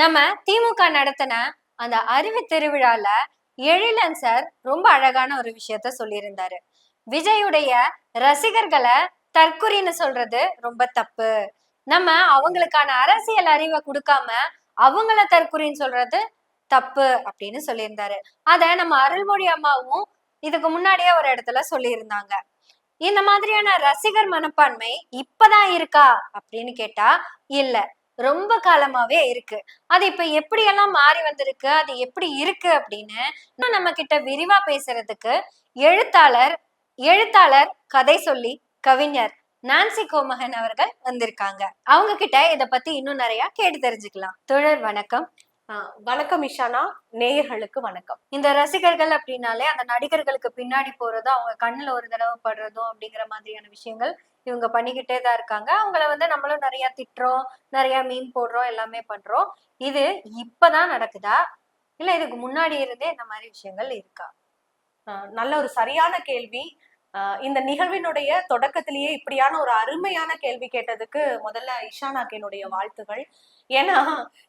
நம்ம திமுக நடத்தின அந்த அறிவு திருவிழால எழிலன் சார் ரொம்ப அழகான ஒரு விஷயத்த சொல்லியிருந்தாரு. விஜயுடைய ரசிகர்களை தற்குறின்னு சொல்றது ரொம்ப தப்பு. நம்ம அவங்களுக்கான அரசியல் அறிவை கொடுக்காம அவங்கள தற்குறின்னு சொல்றது தப்பு அப்படின்னு சொல்லியிருந்தாரு. அத நம்ம அருள்மொழி அம்மாவும் இதுக்கு முன்னாடியே ஒரு இடத்துல சொல்லியிருந்தாங்க. இந்த மாதிரியான ரசிகர் மனப்பான்மை இப்பதான் இருக்கா அப்படின்னு கேட்டா இல்ல. ரொம்ப காலமாவே இருக்கு. அது இப்ப எப்படியெல்லாம் மாறி வந்திருக்கு அது எப்படி இருக்கு அப்படின்னு இன்னும் நம்ம கிட்ட விரிவா பேசுறதுக்கு எழுத்தாளர் எழுத்தாளர் கதை சொல்லி கவிஞர் நான்சி கோமகன் அவர்கள் வந்திருக்காங்க. அவங்க கிட்ட இத பத்தி இன்னும் நிறைய கேட்டு தெரிஞ்சுக்கலாம். தொடர் வணக்கம். வணக்கம் இஷானா. நேயர்களுக்கு வணக்கம். இந்த ரசிகர்கள் அப்படின்னாலே அந்த நடிகர்களுக்கு பின்னாடி போறதும் அவங்க கண்ணுல ஒரு தடவை படுறதும் அப்படிங்கிற மாதிரியான விஷயங்கள் இவங்க பண்ணிக்கிட்டே தான் இருக்காங்க. அவங்கள வந்து நம்மளும் நிறைய திட்டுறோம் நிறைய மீன் போடுறோம் எல்லாமே பண்றோம். இது இப்பதான் நடக்குதா? இல்ல இதுக்கு முன்னாடி இருந்தே இந்த மாதிரி விஷயங்கள் இருக்கா? ஆஹ் நல்ல ஒரு சரியான கேள்வி. ஆஹ் இந்த நிகழ்வினுடைய தொடக்கத்திலேயே இப்படியான ஒரு அருமையான கேள்வி கேட்டதுக்கு முதல்ல இஷானாக்கு என்னுடைய வாழ்த்துகள். ஏன்னா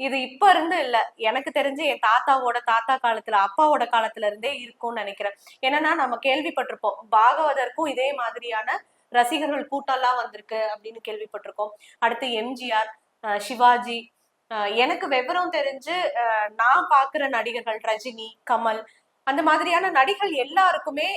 இது இப்ப இருந்து இல்ல. எனக்கு தெரிஞ்சு என் தாத்தாவோட தாத்தா காலத்துல அப்பாவோட காலத்துல இருந்தே இருக்கும்னு நினைக்கிறேன். என்னன்னா நம்ம கேள்விப்பட்டிருப்போம். பாகவதற்கும் இதே மாதிரியான ரசிகர்கள் கூட்டம்லாம் வந்திருக்கு அப்படின்னு கேள்விப்பட்டிருக்கோம். அடுத்து எம்ஜிஆர் சிவாஜி எனக்கு விவரம் தெரிஞ்சு நான் பாக்குற நடிகர்கள் ரஜினி கமல் அந்த மாதிரியான நடிகள் எல்லாருக்குமே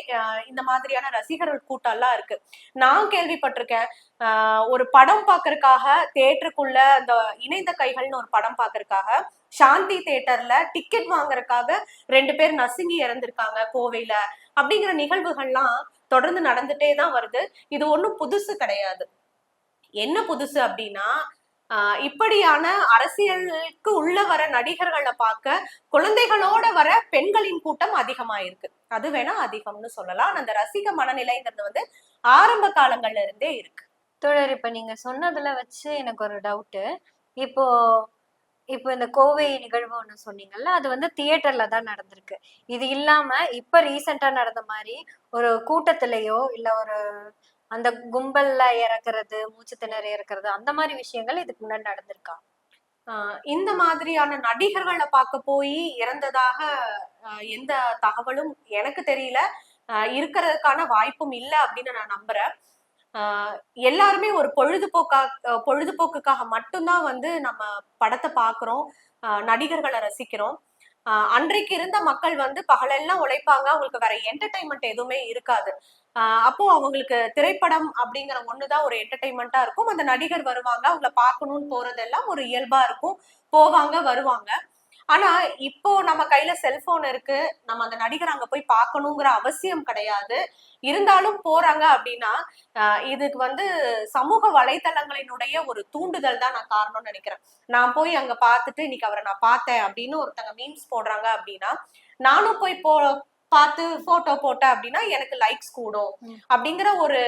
இந்த மாதிரியான ரசிகர்கள் கூட்டம்லாம் இருக்கு. நான் கேள்விப்பட்டிருக்கேன் ஆஹ் ஒரு படம் பார்க்கறதுக்காக தேட்டருக்குள்ள அந்த இணைந்த கைகள்னு ஒரு படம் பார்க்கறதுக்காக சாந்தி தேட்டர்ல டிக்கெட் வாங்குறதுக்காக ரெண்டு பேர் நசுங்கி இறந்திருக்காங்க கோவையில. அப்படிங்கிற நிகழ்வுகள்லாம் தொடர்ந்து நடந்துட்டே தான் வருது. இது ஒன்றும் புதுசு கிடையாது. என்ன புதுசு அப்படின்னா இப்படியான அரசியலுக்கு உள்ள வர நடிகர்களை பார்க்க குழந்தைகளோட வர பெண்களின் கூட்டம் அதிகமாயிருக்கு. அது வேணா அதிகம்னு சொல்லலாம். அந்த ரசிக மனநிலைங்கிறது வந்து ஆரம்ப காலங்கள்ல இருந்தே இருக்கு. தொடர் இப்ப நீங்க சொன்னதுல வச்சு எனக்கு ஒரு டவுட்டு இப்போ இப்போ இந்த கோவை நிகழ்வு ஒன்று சொன்னீங்கல்ல அது வந்து தியேட்டர்ல தான் நடந்திருக்கு. இது இல்லாம இப்ப ரீசெண்டா நடந்த மாதிரி ஒரு கூட்டத்திலேயோ இல்ல ஒரு அந்த கும்பல்ல இறக்குறது மூச்சு திணறி இறக்குறது அந்த மாதிரி விஷயங்கள் இதுக்கு முன்னாடி நடந்திருக்கா? இந்த மாதிரியான நடிகர்களை பார்க்க போய் இறந்ததாக எந்த தகவலும் எனக்கு தெரியல. இருக்கிறதுக்கான வாய்ப்பும் இல்லை அப்படின்னு நான் நம்புறேன். எல்லாருமே ஒரு பொழுதுபோக்கா பொழுதுபோக்குக்காக மட்டும்தான் வந்து நம்ம படத்தை பார்க்குறோம் நடிகர்களை ரசிக்கிறோம். அன்றைக்கு இருந்த மக்கள் வந்து பகலெல்லாம் உழைப்பாங்க. அவங்களுக்கு வேற என்டர்டைன்மெண்ட் எதுவுமே இருக்காது. அப்போ அவங்களுக்கு திரைப்படம் அப்படிங்கிற ஒண்ணுதான் ஒரு என்டர்டைன்மெண்ட்டா இருக்கும். அந்த நடிகர் வருவாங்க. அவங்கள பார்க்கணும்னு போறதெல்லாம் ஒரு இயல்பா இருக்கும். போவாங்க வருவாங்க. ஆனா இப்போ நம்ம கையில செல்போன் இருக்கு. நம்ம அந்த நடிகர் அங்க போய் பார்க்கணுங்கிற அவசியம் கிடையாது. இருந்தாலும் போறாங்க அப்படின்னா இதுக்கு வந்து சமூக வலைத்தளங்களினுடைய ஒரு தூண்டுதல் தான் நான் காரணம்னு நினைக்கிறேன். நான் போய் அங்க பார்த்துட்டு இன்னைக்கு அவரை நான் பார்த்தேன் அப்படின்னு ஒருத்தங்க மீம்ஸ் போடுறாங்க அப்படின்னா நானும் போய் போ பார்த்து போட்டோ போட்டேன் அப்படின்னா எனக்கு லைக்ஸ் கூடும். அப்படிங்கிற ஒரு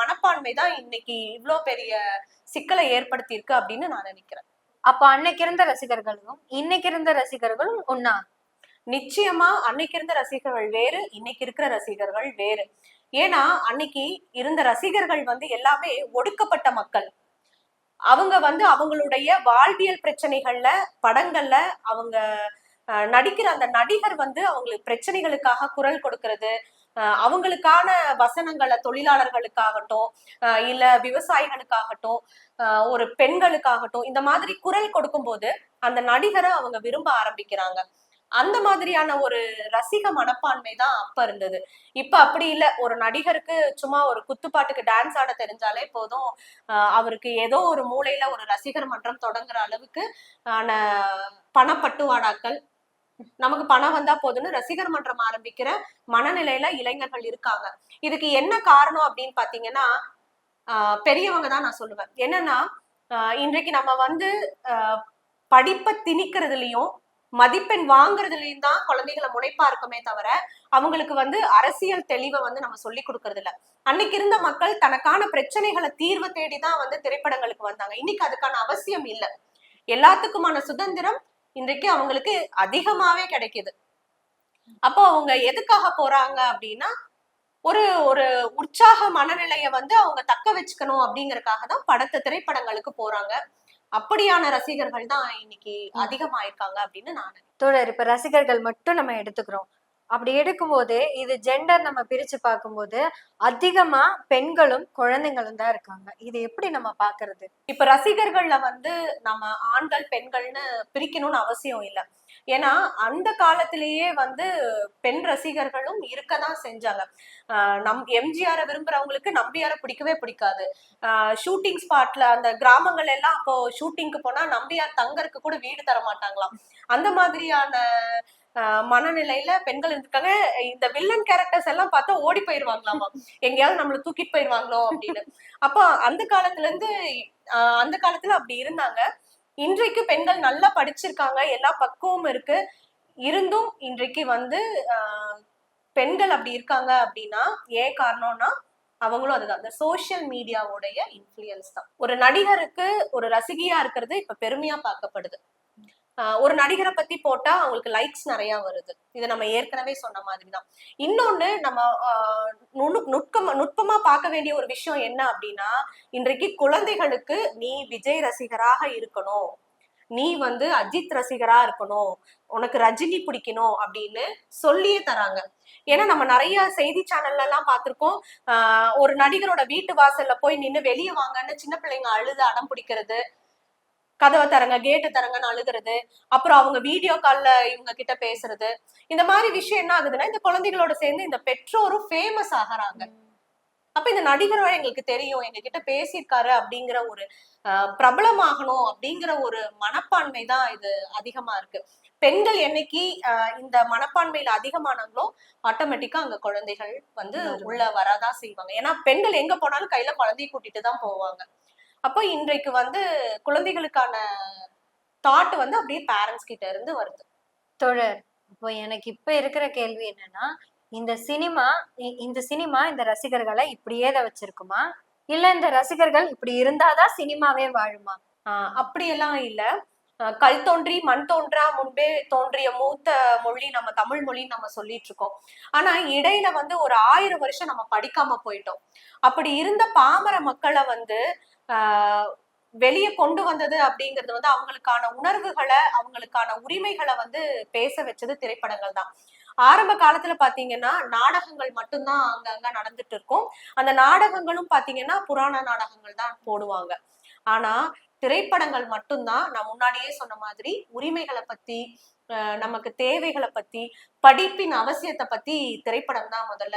மனப்பான்மை தான் இன்னைக்கு இவ்ளோ பெரிய சிக்கலை ஏற்படுத்தி இருக்கு அப்படின்னு நான் நினைக்கிறேன். அப்ப அன்னைக்கு இருந்த ரசிகர்களும் இன்னைக்கு இருந்த ரசிகர்களும் ஒன்னா நிச்சயமா அன்னைக்கு இருந்த ரசிகர்கள் வேறு இன்னைக்கு இருக்கிற ரசிகர்கள் வேறு. ஏன்னா அன்னைக்கு இருந்த ரசிகர்கள் வந்து எல்லாமே ஒடுக்கப்பட்ட மக்கள். அவங்க வந்து அவங்களுடைய வாழ்வியல் பிரச்சனைகள்ல படங்கள்ல அவங்க அஹ், நடிக்கிற அந்த நடிகர் வந்து அவங்களுக்கு பிரச்சனைகளுக்காக குரல் கொடுக்கறது அவங்களுக்கான வசனங்களை தொழிலாளர்களுக்காகட்டும் இல்ல விவசாயிகளுக்காகட்டும் ஒரு பெண்களுக்காகட்டும் இந்த மாதிரி குரல் கொடுக்கும்போது அந்த நடிகரை அவங்க விரும்ப ஆரம்பிக்கிறாங்க. அந்த மாதிரியான ஒரு ரசிக மனப்பான்மை தான் அப்ப இருந்தது. இப்ப அப்படி இல்ல. ஒரு நடிகருக்கு சும்மா ஒரு குத்துப்பாட்டுக்கு டான்ஸ் ஆட தெரிஞ்சாலே போதும். அவருக்கு ஏதோ ஒரு மூலையில ஒரு ரசிகர் மன்றம் தொடங்குற அளவுக்கு ஆன பணப்பட்டுவாடாக்கள் நமக்கு பணம் வந்தா போதும்னு ரசிகர் மன்றம் ஆரம்பிக்கிற மனநிலையில இளைஞர்கள் இருக்காங்க. இதுக்கு என்ன காரணம் அப்படின்னு பாத்தீங்கன்னா ஆஹ் பெரியவங்க தான் நான் சொல்லுவேன். என்னன்னா ஆஹ் இன்றைக்கு நம்ம வந்து ஆஹ் படிப்பை திணிக்கிறதுலயும் மதிப்பெண் வாங்குறதுலயும் தான் குழந்தைகளை முனைப்பா இருக்குமே தவிர அவங்களுக்கு வந்து அரசியல் தெளிவை வந்து நம்ம சொல்லி கொடுக்கறது இல்ல அன்னைக்கு இருந்த மக்கள் தனக்கான பிரச்சனைகளை தீர்வு தேடி தான் வந்து திரைப்படங்களுக்கு வந்தாங்க. இன்னைக்கு அதுக்கான அவசியம் இல்லை. எல்லாத்துக்குமான சுதந்திரம் இன்றைக்கு அவங்களுக்கு அதிகமாவே கிடைக்குது. அப்போ அவங்க எதுக்காக போறாங்க அப்படின்னா ஒரு ஒரு உற்சாக மனநிலைய வந்து அவங்க தக்க வச்சுக்கணும் அப்படிங்கறதுக்காக தான் படத்தை திரைப்படங்களுக்கு போறாங்க. அப்படியான ரசிகர்கள் தான் இன்னைக்கு அதிகமாயிருக்காங்க அப்படின்னு நான் தோழர் இப்ப ரசிகர்கள் மட்டும் நம்ம எடுத்துக்கிறோம். அப்படி எடுக்கும்போது இது ஜெண்டர் நம்ம பிரிச்சு பார்க்கும்போது அதிகமா பெண்களும் குழந்தைங்களும் தான் இருக்காங்க. இது எப்படி நம்ம பாக்குறது இப்ப ரசிகர்கள்ல வந்து நம்ம ஆண்கள் பெண்கள்னு பிரிக்கணும்னு அவசியம் இல்லை. ஏன்னா அந்த காலத்திலேயே வந்து பெண் ரசிகர்களும் இருக்கதான் செஞ்சாங்க. ஆஹ் நம் எம்ஜிஆரை விரும்புறவங்களுக்கு நம்பியார பிடிக்கவே பிடிக்காது. ஷூட்டிங் ஸ்பாட்ல அந்த கிராமங்கள் எல்லாம் அப்போ ஷூட்டிங்க்கு போனா நம்பியார் தங்கறதுக்கு கூட வீடு தர மாட்டாங்களாம் அந்த மாதிரியான மனநிலையில பெண்கள் இருந்திருக்காங்க. இந்த வில்லன் கேரக்டர்ஸ் எல்லாம் பார்த்தா ஓடி போயிருவாங்களாமா? எங்கேயாவது நம்மள தூக்கிட்டு போயிருவாங்களோ அப்படின்னு. அப்போ அந்த காலத்துல இருந்து ஆஹ் அந்த காலத்துல அப்படி இருந்தாங்க. இன்றைக்கு பெண்கள் நல்லா படிச்சிருக்காங்க. எல்லா பக்குவமும் இருக்கு. இருந்தும் இன்றைக்கு வந்து ஆஹ் பெண்கள் அப்படி இருக்காங்க அப்படின்னா ஏன் காரணம்னா அவங்களும் அதுதான். அந்த சோசியல் மீடியாவுடைய இன்ஃப்ளூயன்ஸ் தான். ஒரு நடிகருக்கு ஒரு ரசிகையா இருக்கிறது இப்ப பெருமையா பார்க்கப்படுது. ஒரு நடிகரை பத்தி போட்டா அவங்களுக்கு லைக்ஸ் நிறைய வருது. இது நம்ம ஏற்கனவே சொன்ன மாதிரி தான் இன்னொன்னு நம்ம ஆஹ் நுட்கமா நுட்பமா பார்க்க வேண்டிய ஒரு விஷயம் என்ன அப்படின்னா இன்றைக்கு குழந்தைகளுக்கு நீ விஜய் ரசிகராக இருக்கணும். நீ வந்து அஜித் ரசிகரா இருக்கணும். உனக்கு ரஜினி பிடிக்கணும் அப்படின்னு சொல்லியே தராங்க. ஏன்னா நம்ம நிறைய செய்தி சேனல்ல எல்லாம் பார்த்திருக்கோம். ஆஹ் ஒரு நடிகரோட வீட்டு வாசல்ல போய் நின்னு வெளியே வாங்கன்னு சின்ன பிள்ளைங்க அழுது அடம் பிடிக்கிறது. கதவை தரங்க கேட்டு தரங்கன்னு அழுகிறது அப்புறம் அவங்க வீடியோ கால்ல இவங்க கிட்ட பேசுறது. இந்த மாதிரி விஷயம் என்ன ஆகுதுன்னா இந்த குழந்தைகளோட சேர்ந்து இந்த பெற்றோரும் ஃபேமஸ் ஆகுறாங்க. அப்ப இந்த நடிகரோட எங்களுக்கு தெரியும் எங்க கிட்ட பேசியிருக்காரு அப்படிங்கிற ஒரு பிரபலமாகணும் அப்படிங்கிற ஒரு மனப்பான்மை தான் இது அதிகமா இருக்கு. பெண்கள் என்னைக்கு இந்த மனப்பான்மையில அதிகமானாங்களோ ஆட்டோமேட்டிக்கா அங்க குழந்தைகள் வந்து. உள்ள வரதான் செய்வாங்க. ஏன்னா பெண்கள் எங்க போனாலும் கையில குழந்தைய கூட்டிட்டு தான் போவாங்க. அப்போ இன்றைக்கு வந்து குழந்தைகளுக்கான தாட் வந்து அப்படியே பேரண்ட்ஸ் கிட்ட இருந்து வருது. தோழர் இப்போ எனக்கு இப்ப இருக்கிற கேள்வி என்னன்னா இந்த சினிமா இந்த சினிமா இந்த ரசிகர்களை இப்படியே தான் வச்சிருக்குமா? இல்ல இந்த ரசிகர்கள் இப்படி இருந்தாதான் சினிமாவே வாழுமா? ஆஹ் அப்படியெல்லாம் இல்ல. கல் தோன்றி மண் தோன்றா முன்பே தோன்றிய மூத்த மொழி நம்ம தமிழ் மொழின்னு நம்ம சொல்லிட்டு இருக்கோம். ஆனா இடையில வந்து ஒரு ஆயிரம் வருஷம் நம்ம படிக்காம போயிட்டோம். அப்படி இருந்த பாமர மக்களை வந்து வெளியே கொண்டு வந்தது அப்படிங்கிறது வந்து அவங்களுக்கான உணர்வுகளை அவங்களுக்கான உரிமைகளை வந்து பேச வச்சது திரைப்படங்கள் தான். ஆரம்ப காலத்துல பாத்தீங்கன்னா நாடகங்கள் மட்டும்தான் அங்கங்க நடந்துட்டு இருக்கும். அந்த நாடகங்களும் பாத்தீங்கன்னா புராண நாடகங்கள் தான் போடுவாங்க. ஆனா திரைப்படங்கள் மட்டும்தான் நான் முன்னாடியே சொன்ன மாதிரி உரிமைகளை பத்தி நமக்கு தேவைகளை பத்தி படிப்பின் அவசியத்தை பத்தி திரைப்படம் தான் முதல்ல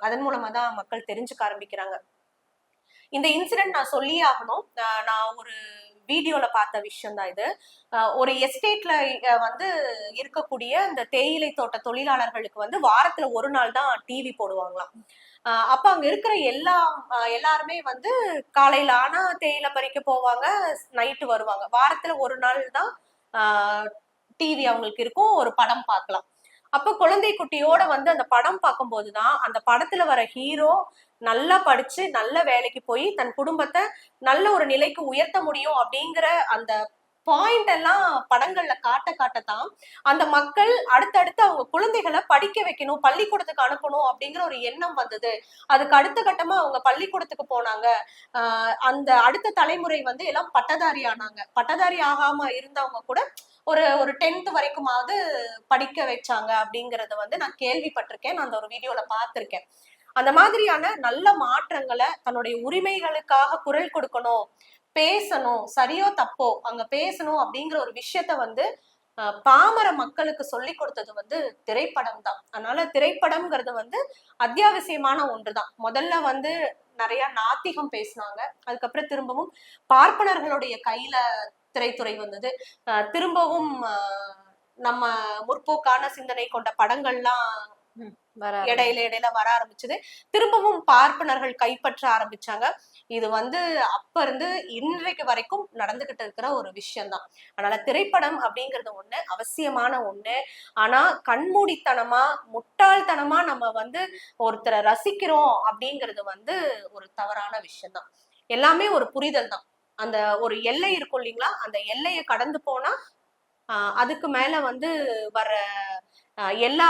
அதன் மூலமா தான் மக்கள் தெரிஞ்சுக்க ஆரம்பிக்கிறாங்க. இந்த இன்சிடென்ட் நான் சொல்லியே ஆகணும். நான் ஒரு வீடியோல பார்த்த விஷயம் தான் இது ஒரு எஸ்டேட்ல வந்து இருக்கக்கூடிய இந்த தேயிலை தோட்ட தொழிலாளர்களுக்கு வந்து வாரத்துல ஒரு நாள் தான் டிவி போடுவாங்களாம். அப்போ அப்ப அங்க இருக்கிற எல்லா எல்லாருமே வந்து காலையில ஆனா தேயிலை பறிக்க போவாங்க நைட்டு வருவாங்க. வாரத்துல ஒரு நாள் தான் டிவி அவங்களுக்கு இருக்கும் ஒரு படம் பார்க்கலாம். அப்ப குழந்தை குட்டியோட வந்து அந்த படம் பார்க்கும்போது தான் அந்த படத்துல வர ஹீரோ நல்லா படிச்சு நல்ல வேலைக்கு போய் தன் குடும்பத்தை நல்ல ஒரு நிலைக்கு உயர்த்த முடியும் அப்படிங்கிற அந்த பாயிண்ட் எல்லாம் படங்கள்ல காட்ட காட்டத்தான் அந்த மக்கள் அடுத்தடுத்து அவங்க குழந்தைகளை படிக்க வைக்கணும் பள்ளிக்கூடத்துக்கு அனுப்பணும் அப்படிங்கிற ஒரு எண்ணம் வந்தது. அதுக்கு அடுத்த கட்டமா அவங்க பள்ளிக்கூடத்துக்கு போனாங்க. ஆஹ் அந்த அடுத்த தலைமுறை வந்து எல்லாம் பட்டதாரி ஆனாங்க. பட்டதாரி ஆகாம இருந்தவங்க கூட ஒரு ஒரு டென்த் வரைக்குமாவது படிக்க வச்சாங்க அப்படிங்கறத வந்து நான் கேள்விப்பட்டிருக்கேன். நான் அந்த ஒரு வீடியோல பார்த்திருக்கேன். அந்த மாதிரியான நல்ல மாற்றங்களை தன்னுடைய உரிமைகளுக்காக குரல் கொடுக்கணும் பேசணும் சரியோ தப்போ அங்க பேசணும் அப்படிங்கிற ஒரு விஷயத்த வந்து பாமர மக்களுக்கு சொல்லி கொடுத்தது வந்து திரைப்படம் தான். அதனால திரைப்படம்ங்கிறது வந்து அத்தியாவசியமான ஒன்றுதான். முதல்ல வந்து நிறைய நாத்திகம் பேசினாங்க. அதுக்கப்புறம் திரும்பவும் பார்ப்பனர்களுடைய கையில திரைத்துறை வந்தது. திரும்பவும் நம்ம முற்போக்கான சிந்தனை கொண்ட படங்கள்லாம் இடையில இடையில வர ஆரம்பிச்சது. திரும்பவும் பார்ப்பனர்கள் கைப்பற்ற ஆரம்பிச்சாங்க. இது வந்து அப்ப இருந்து இன்றைக்கு வரைக்கும் நடந்துகிட்டு இருக்கிற ஒரு விஷயம்தான். அதனால திரைப்படம் அப்படிங்கிறது ஒண்ணு அவசியமான ஒண்ணு. ஆனா கண்மூடித்தனமா முட்டாள்தனமா நம்ம வந்து ஒருத்தரை ரசிக்கிறோம் அப்படிங்கிறது வந்து ஒரு தவறான விஷயம்தான். எல்லாமே ஒரு புரிதல் தான் அந்த ஒரு எல்லை இருக்கும் இல்லைங்களா? அந்த எல்லையை கடந்து போனா அதுக்கு மேல வந்து வர எல்லா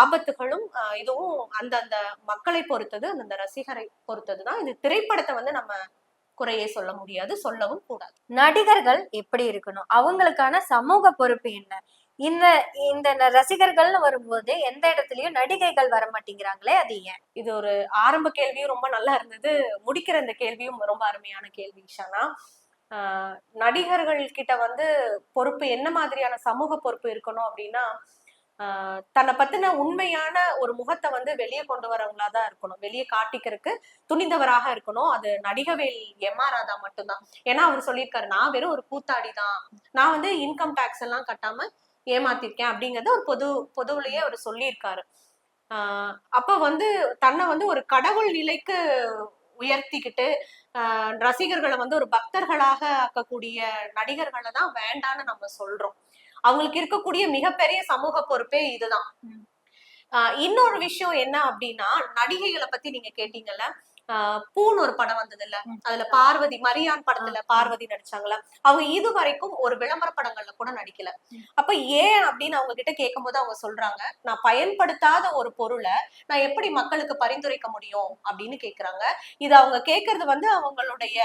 ஆபத்துகளும் ஆஹ் இதுவும் அந்தந்த மக்களை பொறுத்தது அந்தந்த ரசிகரை பொறுத்தது தான். இது திரைப்படத்தை வந்து நம்ம குறையே சொல்ல முடியாது சொல்லவும் கூடாது. நடிகர்கள் எப்படி இருக்கணும்? அவங்களுக்கான சமூக பொறுப்பு என்ன? இந்த இந்த ரசிகர்கள்னு வரும்போது எந்த இடத்துலயும் நடிகைகள் வர மாட்டேங்கிறாங்களே அது ஏன்? இது ஒரு ஆரம்ப கேள்வியும் ரொம்ப நல்லா இருந்தது. முடிக்கிற இந்த கேள்வியும் ரொம்ப அருமையான கேள்வி ஷானா. ஆஹ் நடிகர்கள் கிட்ட வந்து பொறுப்பு என்ன மாதிரியான சமூக பொறுப்பு இருக்கணும் அப்படின்னா ஆஹ் தன்னை பத்தின உண்மையான ஒரு முகத்தை வந்து வெளியே கொண்டு வரவங்களா தான் இருக்கணும். வெளியே காட்டிக்கிறதுக்கு துணிந்தவராக இருக்கணும். அது நடிகவேல் எம் ஆர் ராதா மட்டும்தான். ஏன்னா அவர் சொல்லியிருக்காரு நான் வெறும் ஒரு கூத்தாடி தான் நான் வந்து இன்கம் டேக்ஸ் எல்லாம் கட்டாம ஏமாத்திருக்கேன் அப்படிங்கறத ஒரு பொது பொதுவிலேயே அவர் சொல்லியிருக்காரு. ஆஹ் அப்ப வந்து தன்னை வந்து ஒரு கடவுள் நிலைக்கு உயர்த்திக்கிட்டு ரசிகர்களை வந்து ஒரு பக்தர்களாக ஆக்கக்கூடிய நடிகர்களை தான் வேண்டான்னு நம்ம சொல்றோம். அவங்களுக்கு இருக்கக்கூடிய மிகப்பெரிய சமூக பொறுப்பே இதுதான். இன்னொரு விஷயம் என்ன அப்படின்னா நடிகைகளை பத்தி நீங்க கேட்டீங்கல்ல பூன்னு ஒரு படம் வந்தது இல்ல. அதுல பார்வதி மரியான் படத்துல பார்வதி நடிச்சாங்களா? அவங்க இது வரைக்கும் ஒரு விளம்பர படங்கள்ல கூட நடிக்கல. அப்ப ஏன் அப்படின்னு அவங்க கிட்ட கேட்கும்போது அவங்க சொல்றாங்க நான் பயன்படுத்தாத ஒரு பொருளை நான் எப்படி மக்களுக்கு பரிந்துரைக்க முடியும்? அப்படின்னு கேக்குறாங்க. இது அவங்க கேக்குறது வந்து அவங்களுடைய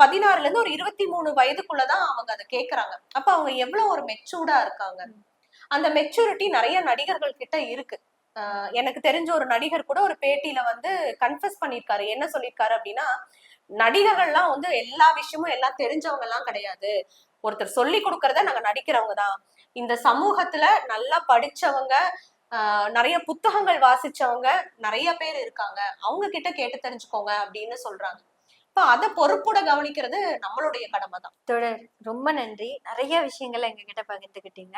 பதினாறுல இருந்து ஒரு இருபத்தி மூணு வயதுக்குள்ளதான் அவங்க அதை கேக்குறாங்க. அப்ப அவங்க எவ்வளவு ஒரு மெச்சூர்டா இருக்காங்க. அந்த மெச்சூரிட்டி நிறைய நடிகர்கள் கிட்ட இருக்கு. எனக்கு தெரிஞ்ச ஒரு நடிகர் கூட ஒரு பேட்டியில வந்து கன்ஃபஸ் பண்ணிருக்காரு என்ன சொல்லியிருக்காரு அப்படின்னா நடிகர்கள்லாம் வந்து எல்லா விஷயமும் எல்லாம் தெரிஞ்சவங்க எல்லாம் கிடையாது. ஒருத்தர் சொல்லி கொடுக்கறத நாங்க நடிக்கிறவங்க தான். இந்த சமூகத்துல நல்லா படிச்சவங்க நிறைய புத்தகங்கள் வாசிச்சவங்க நிறைய பேர் இருக்காங்க. அவங்க கிட்ட கேட்டு தெரிஞ்சுக்கோங்க அப்படின்னு சொல்றாங்க. இப்ப அதை பொறுப்புட கவனிக்கிறது நம்மளுடைய கடமை தான். தொடர் ரொம்ப நன்றி. நிறைய விஷயங்களை எங்ககிட்ட பகிர்ந்துக்கிட்டீங்க.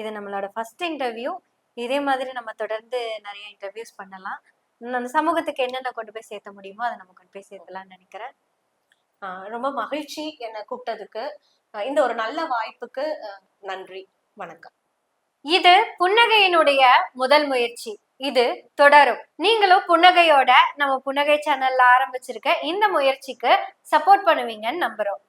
இது நம்மளோட ஃபர்ஸ்ட் இன்டர்வியூ இதே மாதிரி நம்ம தொடர்ந்து நிறைய இன்டர்வியூஸ் பண்ணலாம். அந்த சமூகத்துக்கு என்னென்ன கொண்டு போய் சேர்த்த முடியுமோ அதை நம்ம கொண்டு போய் சேர்த்தலாம்னு நினைக்கிறேன். ஆஹ் ரொம்ப மகிழ்ச்சி என்னை கூப்பிட்டதுக்கு. இந்த ஒரு நல்ல வாய்ப்புக்கு நன்றி வணக்கம். இது புன்னகையினுடைய முதல் முயற்சி. இது தொடரும். நீங்களும் புன்னகையோட நம்ம புன்னகை சேனல்ல ஆரம்பிச்சிருக்க இந்த முயற்சிக்கு சப்போர்ட் பண்ணுவீங்கன்னு நம்புறோம்.